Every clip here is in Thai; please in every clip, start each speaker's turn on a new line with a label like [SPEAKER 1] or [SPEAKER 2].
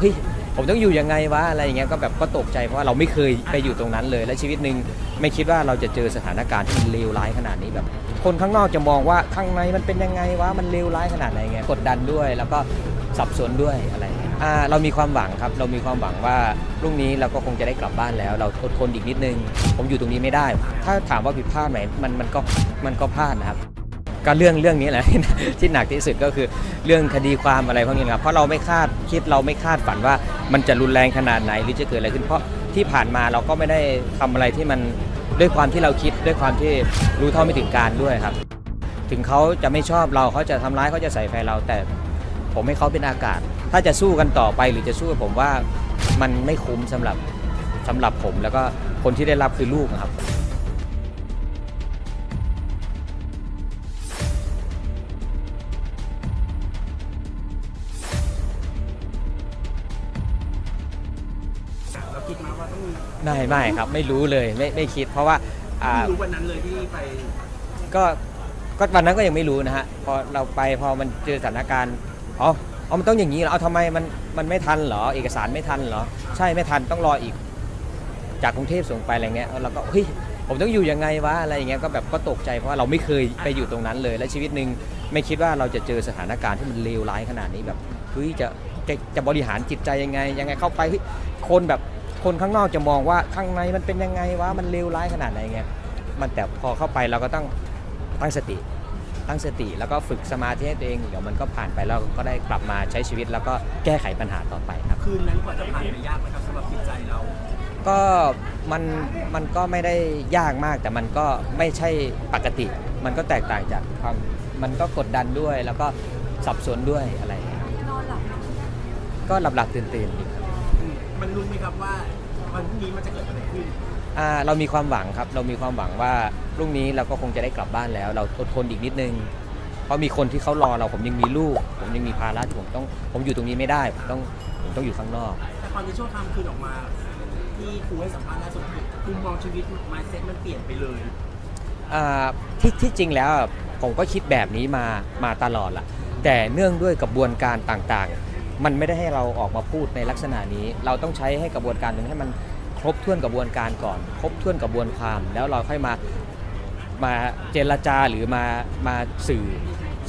[SPEAKER 1] เฮ้ยผมต้องอยู่ยังไงวะอะไรอย่างเงี้ยก็แบบก็ตกใจเพราะว่าเราไม่เคยไปอยู่ตรงนั้นเลย และชีวิตหนึ่งไม่คิดว่าเราจะเจอสถานการณ์ที่เลวร้ายขนาดนี้แบบ คนข้างนอกจะมองว่าข้างในมันเป็นยังไงวะมันเลวร้ายขนาดไหนเงี้ยกดดันด้วย แล้วก็สับสนด้วยอะไรเงี้ยอ่าเรามีความหวังครับเรามีความหวังว่าพรุ่งนี้เราก็คงจะได้กลับบ้านแล้ว เราอดทนอีกนิดนึง ผมอยู่ตรงนี้ไม่ได้ ถ้าถามว่าผิดพลาดไหมมันมันก็มันก็พลาดนะครับ ก็เรื่องเรื่องนี้แหละที่หนักที่สุดก็คือเรื่องคดีความอะไรพวกนี้นะครับเพราะเราไม่คาดคิดเราไม่คาดฝันว่ามันจะรุนแรงขนาดไหนหรือจะเกิดอะไรขึ้นเพราะที่ผ่านมาเราก็ไม่ได้ทำอะไรที่มันด้วยความที่เราคิดด้วยความที่รู้เท่าไม่ถึงการด้วยครับ ถึงเขาจะไม่ชอบเราเขาจะทำร้ายเขาจะใส่ไฟเราแต่ ผมให้เขาเป็นอากาศ ถ้าจะสู้กันต่อไปหรือจะสู้ผมว่ามันไม่คุ้มสำหรับสำหรับผม แล้วก็คนที่ได้รับคือลูกนะครับ ไม่ไม่ครับไม่รู้เลยไม่ไม่คิด เพราะว่าอ่า
[SPEAKER 2] ไม่รู้วันนั้นเลยที่ไป
[SPEAKER 1] ก็ก็วันนั้นก็ยังไม่รู้นะฮะพอเราไปพอมันเจอสถานการณ์อ๋อเอามันต้องอย่างนี้เหรอเอาทำไมมันมันไม่ทันเหรอเอกสารไม่ทันเหรอใช่ไม่ทันต้องรออีก จากกรุงเทพส่งไปอะไรเงี้ยแล้วเราก็เฮ้ยผมต้องอยู่ยังไงวะอะไรอย่างเงี้ยก็แบบก็ตกใจเพราะว่าเราไม่เคยไปอยู่ตรงนั้นเลย และชีวิตหนึ่งไม่คิดว่าเราจะเจอสถานการณ์ที่มันเลวร้ายขนาดนี้แบบเฮ้ยจะจะจะบริหารจิตใจยังไงยังไงเข้าไปเฮ้ยคนแบบ คนข้างนอกจะมองว่าข้างในมันเป็นยังไงวะมันเลวร้ายขนาดไหนเงี้ยมันแต่พอเข้าไปเราก็ต้องตั้งสติ ตั้งสติแล้วก็ฝึกสมาธิให้ตัวเองเดี๋ยวมันก็ผ่านไปแล้วก็ได้กลับมาใช้ชีวิต แล้วก็แก้ไขปัญหาต่อไปครับ
[SPEAKER 2] คืนนั้นกว่าจะผ่านไปยากไหมครับสำหรับจิตใจเรา
[SPEAKER 1] ก็มันมันก็ไม่ได้ยากมาก แต่มันก็ไม่ใช่ปกติ มันก็แตกต่างจากความมันก็กดดันด้วย แล้วก็สับสนด้วยอะไรอย่างเงี้ย
[SPEAKER 3] นอนหลับไหม
[SPEAKER 1] ก็หลับหลับตื่นตื่นๆดีครับ
[SPEAKER 2] อื มมันรู้ไหมครับว่าวันพรุ่งนี้มันจะเกิดอะไรขึ้น
[SPEAKER 1] อ่าเรามีความหวังครับ เรามีความหวังว่าพรุ่งนี้เราก็คงจะได้กลับบ้านแล้ว เราอดทนอีกนิดนึง เพราะมีคนที่เขารอเราผมยังมีลูก ผมยังมีภาระที่ผมต้องผมอยู่ตรงนี้ไม่ได้ผมต้องผมต้องอยู่ข้างนอก
[SPEAKER 2] แต่ตอนที่ช่วงค่ำคืนออกมาที่ครูให้สัมภาษณ์ล่าสุดคือคุณมองชีวิต mindset มันเปลี่ยนไปเลย
[SPEAKER 1] อ่าที่ที่จริงแล้วอะผมก็คิดแบบนี้มามาตลอดละแต่เนื่องด้วยกระบวนการต่างๆ มันไม่ได้ให้เราออกมาพูดในลักษณะนี้ เราต้องใช้ให้กระบวนการนึงให้มันครบถ้วนกระบวนการก่อน ครบถ้วนกระบวนความ แล้วเราค่อยมามาเจรจาหรือมามาสื่อ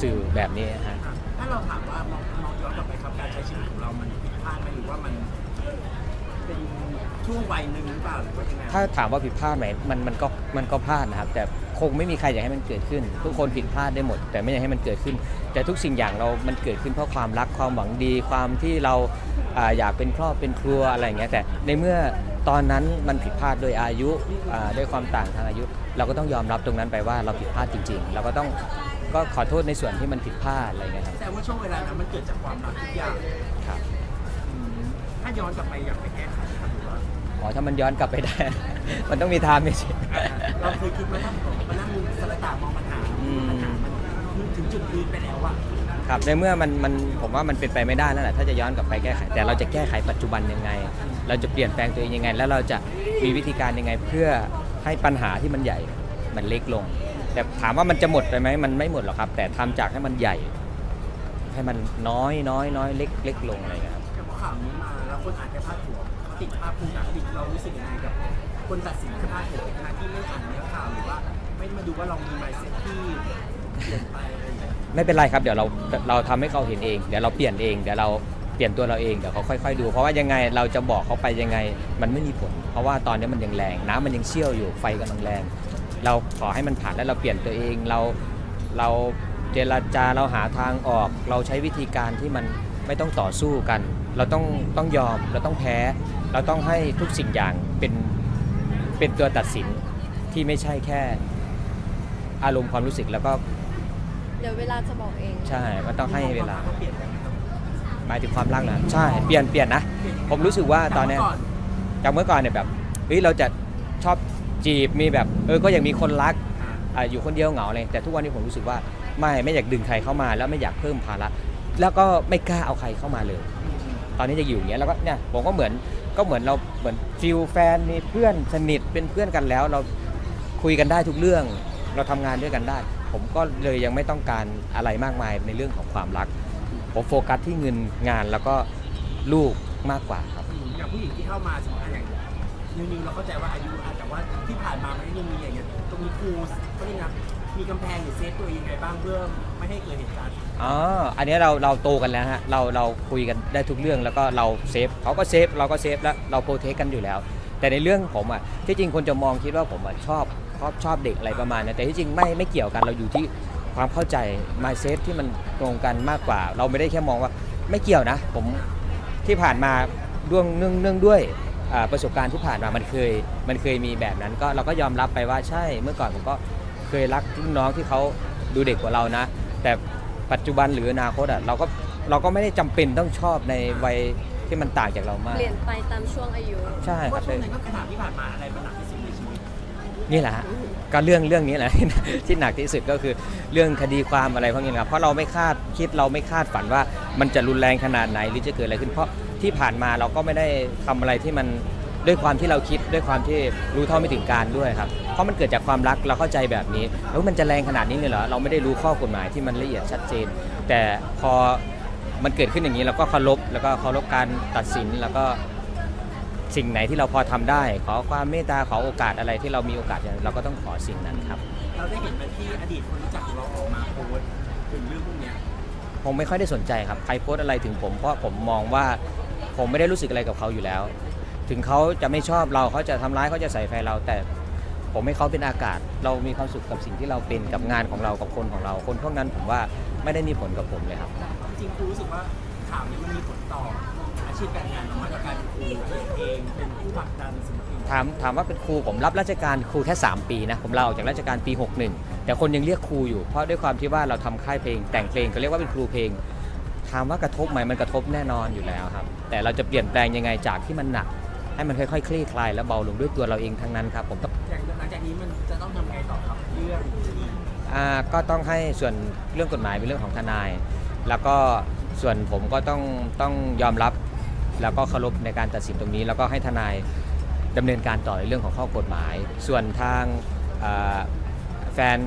[SPEAKER 1] สื่อแบบนี้ฮะ
[SPEAKER 2] ถ้าเราถามว่ามองมองย้อนกลับไปครับการใช้ชีวิตของเรา มันผิดพลาดไหมหรือว่ามันเป็นช่วงวัยหนึ่งหรือเปล่าหรือว่ายังไง
[SPEAKER 1] ถ้าถามว่าผิดพลาดไหมมันมันก็มันก็พลาดนะครับ แต่ คงไม่มีใครอยากให้มันเกิดขึ้น ทุกคนผิดพลาดได้หมด แต่ไม่อยากให้มันเกิดขึ้น แต่ทุกสิ่งอย่างเรา มันเกิดขึ้นเพราะความรักความหวังดีความที่เราอ่าอยากเป็นครอบเป็นครัวอะไรอย่างเงี้ยแต่ในเมื่อตอนนั้นมันผิดพลาดโดยอายุอ่าด้วยความต่างทางอายุ เราก็ต้องยอมรับตรงนั้นไปว่าเราผิดพลาดจริง ๆ เราก็ต้องก็ขอโทษในส่วนที่มันผิดพลาดอะไรอย่างเงี้ยครับ
[SPEAKER 2] แต่ว่าช่วงเวลานั้นมันเกิดจากความรักทุกอย่าง
[SPEAKER 1] ครับ
[SPEAKER 2] อืมถ้าย้อนกลับไปอยากไปแก้ไขครับหรือว่า
[SPEAKER 1] อ๋อถ้ามันย้อนกลับไปได้ มันต้องมีไทม์ไม่ใช่
[SPEAKER 2] เราเคยคิดไหมว่าผมมานั่งสระตามองปัญหา
[SPEAKER 1] อืม
[SPEAKER 2] ปัญหามันถึงจุดยืนไปแล้วอะ
[SPEAKER 1] ครับในเมื่อมันมันผมว่ามันเป็นไปไม่ได้แล้วแหละถ้าจะย้อนกลับไปแก้ไข แต่เราจะแก้ไขปัจจุบันยังไง เราจะเปลี่ยนแปลงตัวเองยังไง แล้วเราจะมีวิธีการยังไง เพื่อให้ปัญหาที่มันใหญ่มันเล็กลง แต่ถามว่ามันจะหมดไปไหมมันไม่หมดหรอกครับ แต่ทำจากให้มันใหญ่ ให้มันน้อยน้อยน้อยเล็กเล็กลงอะไรอย่างเงี้ยครับ
[SPEAKER 2] แต่พอข่าวนี้มาแล้วคนอาจจะพลาดหัวเขาติดภาพคุณจากอดีตเรารู้สึกยังไงกับ คนตัดสินค่พลาดหัวขณะที่ไม่อ่านเนื้อข่าวหรือว่าไม่มาดูว่าเรามี mindset ที่เปลี่ยนไปอะไรอย่างเงี้ย
[SPEAKER 1] ไม่เป็นไรครับเดี๋ยวเราเราทำให้เขาเห็นเองเดี๋ยวเราเปลี่ยนเองเดี๋ยวเราเปลี่ยนตัวเราเองเดี๋ยวเขาค่อย ๆ ดู เพราะว่ายังไงเราจะบอกเขาไปยังไง มันไม่มีผล เพราะว่าตอนนี้มันยังแรงน้ำมันยังเชี่ยวอยู่ไฟกำลังแรง เราขอให้มันผ่านแล้วเราเปลี่ยนตัวเองเราเราเจรจาเราหาทางออก เราใช้วิธีการที่มันไม่ต้องต่อสู้กัน เราต้องต้องยอมเราต้องแพ้ เราต้องให้ทุกสิ่งอย่างเป็น เป็นตัวตัดสินที่ไม่ใช่แค่อารมณ์ความรู้สึกแล้วก็
[SPEAKER 3] เดี๋ยวเวลาจะบอกเอง
[SPEAKER 1] ใช่มันต้องให้เวลา
[SPEAKER 2] ก็เปลี่ยนไปไหมครับ
[SPEAKER 1] หมายถึงความรักนะใช่เปลี่ยนเปลี่ยนนะ ผมรู้สึกว่าตอนเนี้ย
[SPEAKER 2] แต่เมื่ก่
[SPEAKER 1] จากเมื่อก่อนเนี่ยแบบเฮ้ยเราจะชอบจีบมีแบบเออก็ยังมีคนรักอ่าอยู่คนเดียวเหงาเลยแต่ทุกวันนี้ผมรู้สึกว่าไม่ไม่อยากดึงใครเข้ามา แล้วไม่อยากเพิ่มภาระแล้วก็ไม่กล้าเอาใครเข้ามาเลย ตอนนี้จะอยู่อย่างเงี้ยแล้วก็เนี่ยผมก็เหมือน ก็เหมือนเราเหมือนฟิลแฟนมีเพื่อนสนิทเป็นเพื่อนกันแล้ว เราคุยกันได้ทุกเรื่อง เราทำงานด้วยกันได้ ผมก็เลยยังไม่ต้องการอะไรมากมายในเรื่องของความรัก ผมโฟกัสที่เงินงานแล้วก็ลูกมากกว่าครับ
[SPEAKER 2] อย่างผู้หญิงที่เข้ามาสมมติอย่างนิวนิวเราเข้าใจว่าอายุอาจแต่ว่าที่ผ่านมาม นยังมีอย่างเงี้ยตรงนี้ครูเขาเรียกนะมีกำแพงหรือเซฟตัวเองยังไงบ้างเพื่อไม่ให้เกิดเหตุการณ์
[SPEAKER 1] อ๋ออันนี้เราเราโตกันแล้วฮะเราเราคุยกันได้ทุกเรื่องแล้วก็เราเซฟเขาก็เซฟเราก็เซฟแล้วเราโปรเทคกันอยู่แล้ว แต่ในเรื่องผมอะที่จริงคนจะมองคิดว่าผมอะชอบชอบชอบเด็กอะไรประมาณนี้แต่ที่จริงไม่ไม่เกี่ยวกันเราอยู่ที่ความเข้าใจ mindset ที่มันตรงกันมากกว่า เราไม่ได้แค่มองว่าไม่เกี่ยวนะ ผมที่ผ่านมาด้วงเนื่องเนื่องด้วย อ่าประสบการณ์ที่ผ่านมามันเคยมันเคยมีแบบนั้น ก็เราก็ยอมรับไปว่าใช่เมื่อก่อนผมก็เคยรักรุ่นน้องที่เขาดูเด็กกว่าเรานะ แต่ปัจจุบันหรืออนาคตอะเราก็เราก็ไม่ได้จำเป็นต้องชอบในวัยที่มันต่างจากเรามาก
[SPEAKER 3] เปลี่ยนไปตามช่วงอายุ
[SPEAKER 1] ใช่ค
[SPEAKER 2] ว่า
[SPEAKER 1] รับ
[SPEAKER 2] ช่วงนั้นก็ขนาดที่ผ่านมาอะไรมันหนักที่สุดในชีวิต
[SPEAKER 1] นี่แหละฮะก็เรื่องเรื่องนี้แหละ ที่หนักที่สุดก็คือเรื่องคดีความอะไรพวกนี้นะครับเพราะเราไม่คาดคิดเราไม่คาดฝันว่ามันจะรุนแรงขนาดไหนหรือจะเกิดอะไรขึ้นเพราะ ที่ผ่านมาเราก็ไม่ได้ทำอะไรที่มันด้วยความที่เราคิดด้วยความที่รู้เท่าไม่ถึงการด้วยครับ เพราะมันเกิดจากความรักเราเข้าใจแบบนี้แล้วมันจะแรงขนาดนี้เลยเหรอเราไม่ได้รู้ข้อกฎหมายที่มันละเอียดชัดเจน แต่พอมันเกิดขึ้นอย่างนี้เราก็เคารพแล้วก็เคารพการตัดสินแล้วก็สิ่งไหนที่เราพอทำได้ ขอความเมตตาขอโอกาสอะไรที่เรามีโอกาสอย่างเราก็ต้องขอสิ่งนั้นครับ
[SPEAKER 2] เราได้เห็นไหมที่อดีตคนรู้จักของเราออกมาโพสต์ถึงเรื่องพวกเนี้ย
[SPEAKER 1] ผมไม่ค่อยได้สนใจครับใครโพสต์อะไรถึงผมเพราะผมมองว่า ผมไม่ได้รู้สึกอะไรกับเขาอยู่แล้ว ถึงเขาจะไม่ชอบเราเขาจะทำร้ายเขาจะใส่ไฟเรา แต่ผมให้เขาเป็นอากาศ เรามีความสุขกับสิ่งที่เราเป็นกับงานของเรากับคนของเรา คนพวกนั้นผมว่าไม่ได้มีผลกับผมเลยครับ
[SPEAKER 2] จริงๆครูรู้สึกว่าข่าวนี้มันมีผลต่ออาชีพการงานของมันกับการเป็นครูเองเป็นผู้ผลักดันศิลปิน
[SPEAKER 1] ถามถามว่าเป็นครูผมรับราชการครูแค่ 3 ปีนะผมลาออกจากราชการปี 61 แต่คนยังเรียกครูอยู่เพราะด้วยความที่ว่าเราทำค่ายเพลง แต่งเพลงก็เรียกว่าเป็นครูเพลง ถามว่ากระทบไหมมันกระทบแน่นอนอยู่แล้วครับ แต่เราจะเปลี่ยนแปลงยังไงจากที่มันหนัก ให้มันค่อยๆ คลี่คลายและเบาลงด้วยตัวเราเองทั้งนั้นครับผมต้อง
[SPEAKER 2] อย่างหลังจากนี้มันจะต้องทำไงต่อครับเรื่องที่
[SPEAKER 1] อ่าก็ต้องให้ส่วนเรื่องกฎหมายเป็นเรื่องของทนาย แล้วก็ส่วนผมก็ต้องต้องยอมรับแล้วก็เคารพในการตัดสินตรงนี้ แล้วก็ให้ทนายดำเนินการต่อในเรื่องของข้อกฎหมาย ส่วนทางอ่าแฟน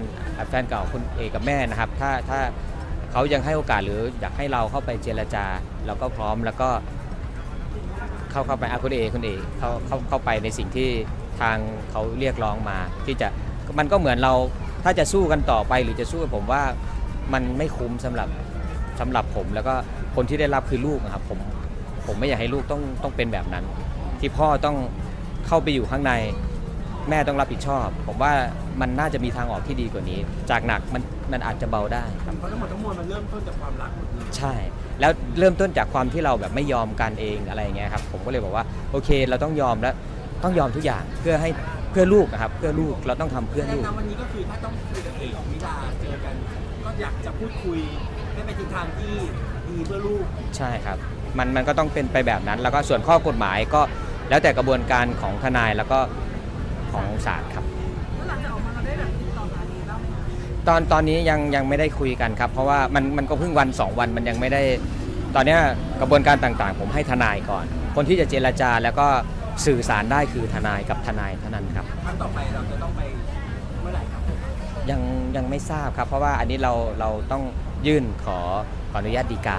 [SPEAKER 1] แฟนเก่าคุณเอกกับแม่นะครับ ถ้าถ้า เขายังให้โอกาสหรืออยากให้เราเข้าไปเจรจาเราก็พร้อมแล้วก็เข้าเข้าไปอาคุณเอคุณเอเข้าเข้าเข้าไปในสิ่งที่ทางเขาเรียกร้องมา ที่จะมันก็เหมือนเราถ้าจะสู้กันต่อไปหรือจะสู้กับผมว่ามันไม่คุ้มสำหรับสำหรับผม แล้วก็คนที่ได้รับคือลูกนะครับผมผมไม่อยากให้ลูกต้องต้องเป็นแบบนั้น ที่พ่อต้องเข้าไปอยู่ข้างใน แม่ต้องรับผิดชอบ ผมว่ามันน่าจะมีทางออกที่ดีกว่านี้ จากหนักมันมันอาจจะเบาได้ครับ
[SPEAKER 2] เพราะทั้งหมดทั้งมวลมันเริ่มต้นจากความรักหมดเลย
[SPEAKER 1] ใช่ แล้วเริ่มต้นจากความที่เราแบบไม่ยอมกันเองอะไรอย่างเงี้ยครับผมก็เลยบอกว่าโอเค เราต้องยอมแล้วต้องยอมทุกอย่างเพื่อให้เพื่อลูกนะครับเพื่อลูกเราต้องทำเพื่อ
[SPEAKER 2] แนะ
[SPEAKER 1] ลูก
[SPEAKER 2] นำวันนี้ก็คือถ้าต้องคุยกับเอกมิลาเจอกัน ก็อยากจะพูดคุยให้ไปทิศทางที่ดีเพื่อลูก
[SPEAKER 1] ใช่ครับ มันมันก็ต้องเป็นไปแบบนั้น แล้วก็ส่วนข้อกฎหมายก็แล้วแต่กระบวนการของทนายแล้วก็ ของศาลครับ
[SPEAKER 2] แล้วหลังจากออกมาเราได้แบบติดต่องานนี้แล้ว
[SPEAKER 1] ตอนตอนนี้ยังยังไม่ได้คุยกันครับ เพราะว่ามันมันก็เพิ่งวัน 2 วันมันยังไม่ได้ ตอนเนี้ยกระบวนการต่างๆ ผมให้ทนายก่อน คนที่จะเจรจาแล้วก็สื่อสารได้คือทนายกับทนายเท่านั้นครับ
[SPEAKER 2] ครั้งต่อไปเราจะต้องไปเมื่อไหร่ครับ
[SPEAKER 1] ยังยังไม่ทราบครับ เพราะว่าอันนี้เราเราต้องยื่นขอขออนุญาตดีกา